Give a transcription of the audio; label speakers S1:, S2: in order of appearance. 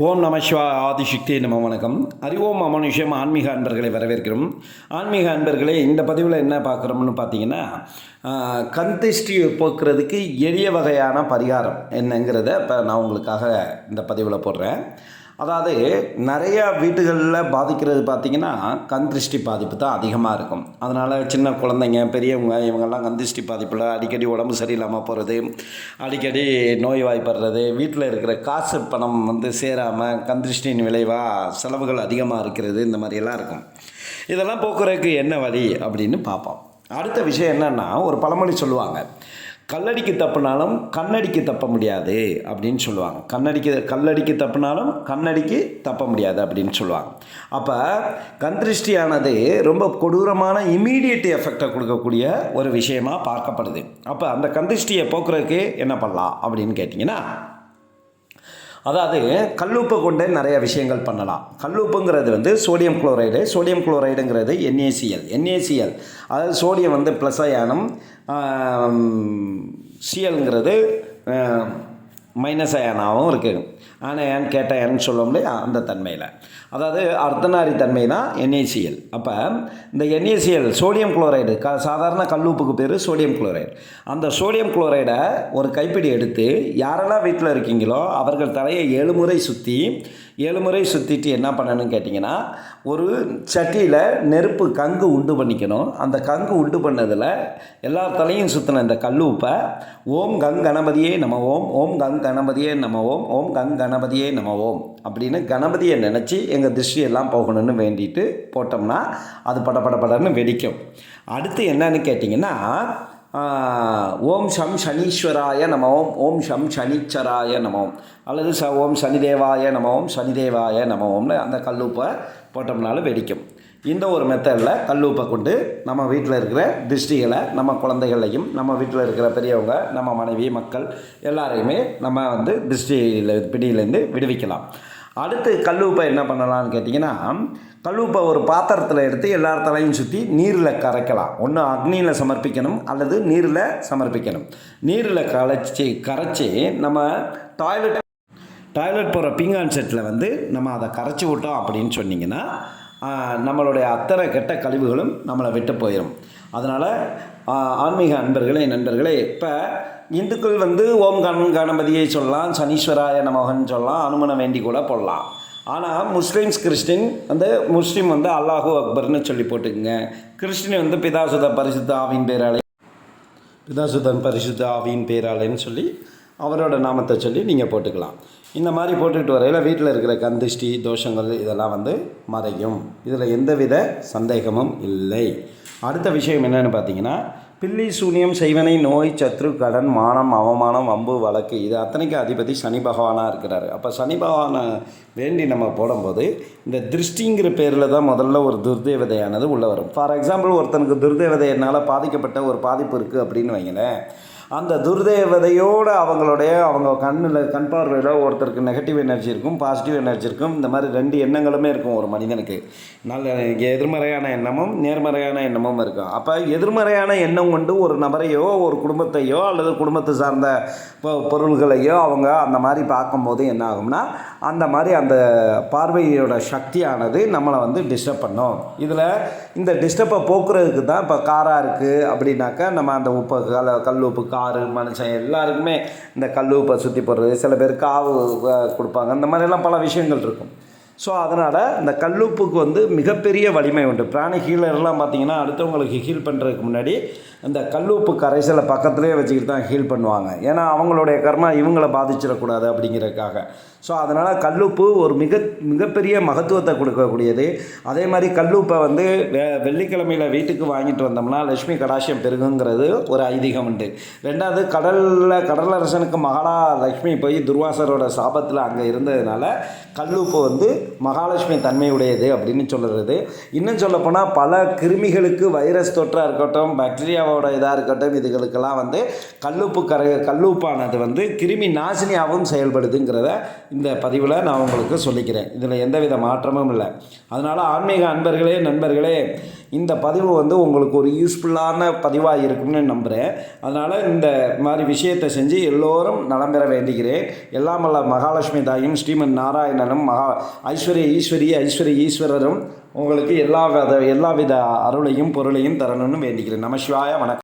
S1: ஓம் நமஸ்வா ஆதிசக்தி நம வணக்கம். அறிவோம் அமனுஷம் ஆன்மீக அன்பர்களை வரவேற்கிறோம். ஆன்மீக அன்பர்களே இந்த பதிவில் என்ன பார்க்குறோம்னு பார்த்தீங்கன்னா கந்திஷ்டி போக்குறதுக்கு எளிய வகையான பரிகாரம் என்னங்கிறத இப்போ நான் உங்களுக்காக இந்த பதிவில் போடுறேன். அதாவது நிறையா வீடுகளில் பாதிக்கிறது பார்த்திங்கன்னா கண் திருஷ்டி பாதிப்பு தான் அதிகமாக இருக்கும். அதனால் சின்ன குழந்தைங்க பெரியவங்க இவங்கெல்லாம் கண் திருஷ்டி பாதிப்பில் அடிக்கடி உடம்பு சரியில்லாமல் போகிறது அடிக்கடி நோய்வாய்ப்படுறது வீட்டில் இருக்கிற காசு பணம் வந்து சேராமல் கண் திருஷ்டியின் விளைவாக செலவுகள் அதிகமாக இருக்கிறது இந்த மாதிரியெல்லாம் இருக்கும். இதெல்லாம் போக்குறதுக்கு என்ன வழி அப்படின்னு பார்ப்போம். அடுத்த விஷயம் என்னென்னா ஒரு பழமொழி சொல்லுவாங்க. கல்லடிக்கு தப்புனாலும் கண்ணடிக்கு தப்ப முடியாது அப்படின்னு சொல்லுவாங்க. கண்ணடிக்கு கல்லடிக்கு தப்புனாலும் கண்ணடிக்கு தப்ப முடியாது அப்படின்னு சொல்லுவாங்க. அப்போ கண் திருஷ்டியானது ரொம்ப கொடூரமான இமீடியட் எஃபெக்டை கொடுக்கக்கூடிய ஒரு விஷயமா பார்க்கப்படுது. அப்போ அந்த கண் திருஷ்டியை போக்குறதுக்கு என்ன பண்ணலாம் அப்படின்னு கேட்டிங்கன்னா அதாவது கல்லுப்பை கொண்டு நிறைய விஷயங்கள் பண்ணலாம். கல்லுப்புங்கிறது வந்து சோடியம் குளோரைடு சோடியம் குளோரைடுங்கிறது என்ஏசிஎல் என்ஏசிஎல் அதாவது சோடியம் வந்து ப்ளஸ் அயானம் சிஎல்ங்கிறது மைனஸ் அயனாகவும் இருக்குது ஆனையான் கேட்டயான்னு சொல்லுவோம் இல்லையா? அந்த தன்மையில். அதாவது அர்த்தநாரி தன்மை தான் என்ஏசிஎல் அப்போ இந்த என்ஏசிஎல் சோடியம் குளோரைடு க சாதாரண கல்லுப்புக்கு பேர் சோடியம் குளோரைடு அந்த சோடியம் குளோரைடை ஒரு கைப்பிடி எடுத்து யாரெல்லாம் வீட்டில் இருக்கீங்களோ அவர்கள் தலையை ஏழு முறை சுற்றி ஏழு முறை சுற்றிட்டு என்ன பண்ணணும்னு கேட்டிங்கன்னா ஒரு சட்டியில் நெருப்பு கங்கு உண்டு பண்ணிக்கணும். அந்த கங்கு உண்டு பண்ணதில் எல்லா தலையும் சுற்றின இந்த கல் உப்பை ஓம் கங் கணபதியே நம்ம ஓம் ஓம் கங் கணபதியே நம ஓம் ஓம் கங் கணபதியே நம ஓம் அப்படின்னு கணபதியை நினச்சி எங்கள் திருஷ்டியெல்லாம் போகணும்னு வேண்டிட்டு போட்டோம்னா அது பட பட படன்னு வெடிக்கும். அடுத்து என்னன்னு கேட்டிங்கன்னா ஓம் சம் சனீஸ்வராய நமோம் ஓம் சம் சனீச்சராய நமோம் அல்லது ச ஓம் சனிதேவாய நமோம் சனிதேவாய நமோம்னு அந்த கல்லுப்பை போட்டோம்னாலும் வெடிக்கும். இந்த ஒரு மெத்தடில் கல்லூப்பை கொண்டு நம்ம வீட்டில் இருக்கிற திருஷ்டிகளை நம்ம குழந்தைகளையும் நம்ம வீட்டில் இருக்கிற பெரியவங்க நம்ம மனைவி மக்கள் எல்லாரையுமே நம்ம வந்து திருஷ்டியில் பிடியிலேருந்து விடுவிக்கலாம். அடுத்து கல்லுப்பை என்ன பண்ணலாம்னு கேட்டிங்கன்னா கல்லுப்பை ஒரு பாத்திரத்தில் எடுத்து எல்லார் தலையும் சுற்றி நீரில் கரைக்கலாம். ஒன்று அக்னியில் சமர்ப்பிக்கணும் அல்லது நீரில் சமர்ப்பிக்கணும். நீரில் கரைச்சி கரைச்சி நம்ம டாய்லெட் டாய்லெட் போகிற பீங்கான் செட்டில் வந்து நம்ம அதை கரைச்சி விட்டோம் அப்படின்னு சொன்னிங்கன்னா நம்மளுடைய அத்தனை கெட்ட கழிவுகளும் நம்மளை விட்டு போயிடும் அதனால் ஆன்மீக அன்பர்களே நண்பர்களே இப்போ இந்துக்கள் வந்து ஓம் கண் கணபதியை சொல்லலாம் சனீஸ்வராய நமகன் சொல்லலாம் அனுமனை வேண்டி கூட போடலாம். ஆனால் முஸ்லீம்ஸ் கிறிஸ்டின் வந்து முஸ்லீம் வந்து அல்லாஹூ அக்பர்னு சொல்லி போட்டுக்குங்க. கிறிஸ்டின் வந்து பிதாசுத பரிசுத்த ஆவின் பேராலே பிதாசுதன் பரிசுத்த ஆவியின் பேராலேன்னு சொல்லி அவரோட நாமத்தை சொல்லி நீங்கள் போட்டுக்கலாம். இந்த மாதிரி போட்டுக்கிட்டு வரையில் வீட்டில் இருக்கிற கந்திஷ்டி தோஷங்கள் இதெல்லாம் வந்து மறையும். இதில் எந்தவித சந்தேகமும் இல்லை. அடுத்த விஷயம் என்னென்னு பார்த்தீங்கன்னா பில்லி சூனியம் செய்வனை நோய் சத்ரு கடன் மானம் அவமானம் வம்பு வழக்கு இது அத்தனைக்கும் அதிபதி சனி பகவானாக இருக்கிறாரு. அப்போ சனி பகவானை வேண்டி நம்ம போடும்போது இந்த திருஷ்டிங்கிற பேரில் தான் முதல்ல ஒரு துர்தேவதையானது உள்ளே வரும். ஃபார் எக்ஸாம்பிள் ஒருத்தனுக்கு துர்தேவதையினால் பாதிக்கப்பட்ட ஒரு பாதிப்பு இருக்குது அப்படின்னு வைங்களேன். அந்த துர்தேவதையோடு அவங்களுடைய அவங்க கண்ணில் கண் பார்வையில் ஒருத்தருக்கு நெகட்டிவ் எனர்ஜி இருக்கும் பாசிட்டிவ் எனர்ஜி இருக்கும். இந்த மாதிரி ரெண்டு எண்ணங்களுமே இருக்கும் ஒரு மனிதனுக்கு. நல்ல எதிர்மறையான எண்ணமும் நேர்மறையான எண்ணமும் இருக்கும். அப்போ எதிர்மறையான எண்ணம் கொண்டு ஒரு நபரையோ ஒரு குடும்பத்தையோ அல்லது குடும்பத்தை சார்ந்த பொ- பொருள்களையோ அவங்க அந்த மாதிரி பார்க்கும்போது என்ன ஆகும்னா அந்த மாதிரி அந்த பார்வையோட சக்தியானது நம்மளை வந்து டிஸ்டர்ப் பண்ணும். இதில் இந்த டிஸ்டர்பை போக்குறதுக்கு தான் இப்போ காராக இருக்குது அப்படின்னாக்கா நம்ம அந்த உப்பு கல் கல் உப்பு காரு மனுஷன் எல்லாருக்குமே இந்த கல் உப்பை சுற்றி போடுறது சில பேர் காவு கொடுப்பாங்க. அந்த மாதிரிலாம் பல விஷயங்கள் இருக்கும். ஸோ அதனால் இந்த கல்லுப்புக்கு வந்து மிகப்பெரிய வலிமை உண்டு. பிராணி ஹீலர்லாம் பார்த்தீங்கன்னா அடுத்தவங்களுக்கு ஹீல் பண்ணுறதுக்கு முன்னாடி இந்த கல்லுப்பு கரைசலை பக்கத்துலேயே வச்சுக்கிட்டு தான் ஹீல் பண்ணுவாங்க. ஏன்னா அவங்களுடைய கர்மா இவங்கள பாதிச்சிடக்கூடாது அப்படிங்கிறதுக்காக. ஸோ அதனால் கல்லுப்பு ஒரு மிக மிகப்பெரிய மகத்துவத்தை கொடுக்கக்கூடியது. அதே மாதிரி கல்லுப்பை வந்து வெ வெள்ளிக்கிழமையில் வீட்டுக்கு வாங்கிட்டு வந்தோம்னா லட்சுமி கடாசியம் பெருகுங்கிறது ஒரு ஐதீகம் உண்டு. ரெண்டாவது கடலில் கடலரசனுக்கு மகளா லக்ஷ்மி போய் துர்வாசரோட சாபத்தில் அங்கே இருந்ததுனால கல்லுப்பு வந்து மகாலட்சுமி தன்மையுடையது அப்படின்னு சொல்கிறது இன்னும் சொல்லப்போனால் பல கிருமிகளுக்கு வைரஸ் தொற்றாக இருக்கட்டும் பாக்டீரியாவோட இதாக இருக்கட்டும் இதுகளுக்கெல்லாம் வந்து கல்லுப்பு கரை கல்லுப்பானது வந்து கிருமி நாசினியாகவும் செயல்படுதுங்கிறத இந்த பதிவில் நான் உங்களுக்கு சொல்லிக்கிறேன். இதில் எந்தவித மாற்றமும் இல்லை. அதனால் ஆன்மீக அன்பர்களே நண்பர்களே இந்த பதிவு வந்து உங்களுக்கு ஒரு யூஸ்ஃபுல்லான பதிவாக இருக்கும்னு நம்புகிறேன் அதனால் இந்த மாதிரி விஷயத்தை செஞ்சு எல்லோரும் நலம் பெற வேண்டுகிறேன். எல்லாம் மகாலட்சுமி தாயும் ஸ்ரீமன் நாராயணனும் மகா ஐஸ்வர்ய ஈஸ்வரிய ஐஸ்வர்ய ஈஸ்வரரும் உங்களுக்கு எல்லா வித எல்லா வித அருளையும் பொருளையும் தரணும்னு வேண்டிக்கிறேன். நம சிவாய வணக்கம்.